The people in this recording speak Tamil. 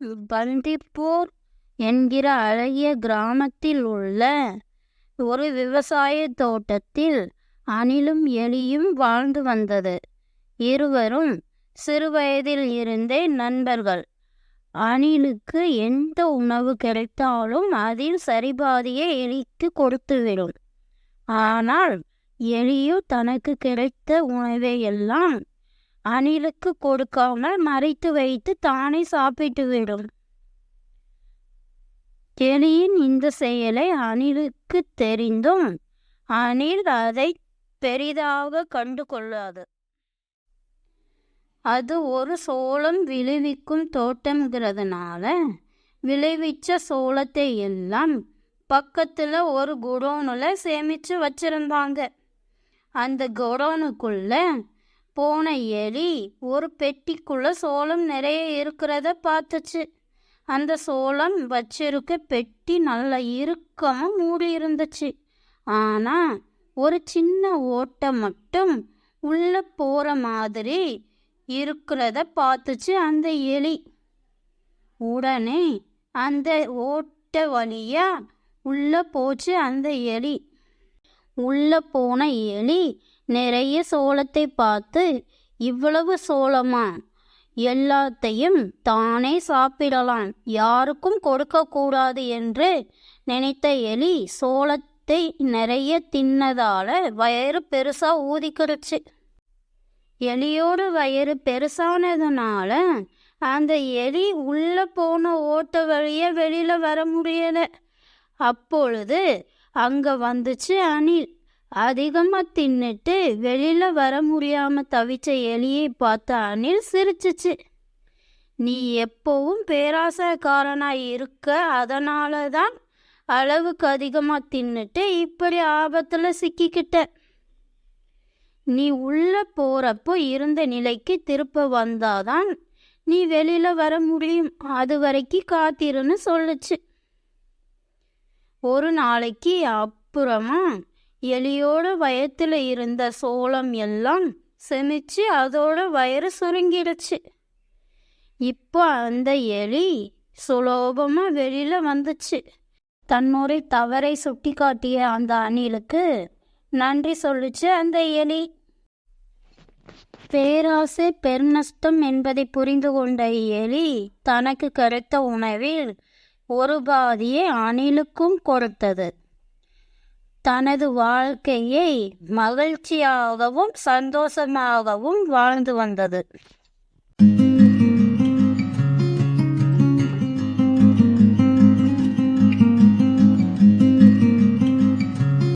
பந்திப்பூர் என்கிற அழகிய கிராமத்தில் உள்ள ஒரு விவசாய தோட்டத்தில் அணிலும் எலியும் வாழ்ந்து வந்தது. இருவரும் சிறுவயதில் இருந்தே நண்பர்கள். அணிலுக்கு எந்த உணவு கிடைத்தாலும் அதில் சரிபாதியை எலிக்கு கொடுத்துவிடும். ஆனால் எலியோ தனக்கு கிடைத்த உணவை எல்லாம் அணிலுக்கு கொடுக்காமல் மறைத்து வைத்து தானே சாப்பிட்டு விடும். எலியின் இந்த செயலை அணிலுக்கு தெரிந்தும் அணில் அதை பெரிதாக கண்டு கொள்ளாது அது ஒரு சோளம் விளைவிக்கும் தோட்டம்ங்கிறதுனால விளைவிச்ச சோளத்தை எல்லாம் பக்கத்தில் ஒரு குடோனில் சேமித்து வச்சிருந்தாங்க. அந்த குடோனுக்குள்ளே போன எலி ஒரு பெட்டிக்குள்ள சோளம் நிறைய இருக்கிறத பார்த்துச்சு. அந்த சோளம் வச்சிருக்க பெட்டி நல்ல இறுக்கமாக மூடி இருந்துச்சு. ஆனால் ஒரு சின்ன ஓட்டை மட்டும் உள்ள போகிற மாதிரி இருக்கிறத பார்த்துச்சு அந்த எலி. உடனே அந்த ஓட்டை வழியாக உள்ளே போச்சு அந்த எலி. உள்ள போன எலி நிறைய சோளத்தை பார்த்து இவ்வளவு சோளமா? எல்லாத்தையும் தானே சாப்பிடலாம். யாருக்கும் கொடுக்கக்கூடாது என்று நினைத்த எலி சோளத்தை நிறைய தின்னதால வயிறு பெருசா ஊதிக்கிடுச்சு எலியோட வயிறு பெருசானதுனால அந்த எலி உள்ள போன ஓட்ட வழிய வெளியில வர முடியல. அப்பொழுது அங்க வந்துச்சு அணில். அதிகமாக தின்னுட்டு வெளியில வர முடியாம தவிச்ச எலியை பார்த்த அணில் சிரிச்சிச்சு. நீ எப்பவும் பேராசைக்காரனாக இருக்க அதனால தான் அளவுக்கு அதிகமாக தின்னுட்டு இப்படி ஆபத்தில் சிக்கிக்கிட்ட. நீ உள்ள போறப்போ இருந்த நிலைக்கு திருப்ப வந்தாதான் நீ வெளியில வர முடியும். அது வரைக்கும் காத்திருன்னு சொல்லுச்சு. ஒரு நாளைக்கு அப்புறமா எலியோட வயத்தில் இருந்த சோளம் எல்லாம் செமிச்சு அதோட வயிறு சுருங்கிடுச்சு. இப்போ அந்த எலி சுலோபமாக வெளியில் வந்துச்சு. தன்னோட தவறை சுட்டி காட்டிய அந்த அணிலுக்கு நன்றி சொல்லுச்சு அந்த எலி. பேராசை பெருநஷ்டம் என்பதை புரிந்து கொண்ட எலி தனக்கு கருத்த உணவில் ஒரு பாதியை அணிலுக்கும் கொடுத்தது. தனது வாழ்க்கையை மகிழ்ச்சியாகவும் சந்தோஷமாகவும் வாழ்ந்து வந்தது.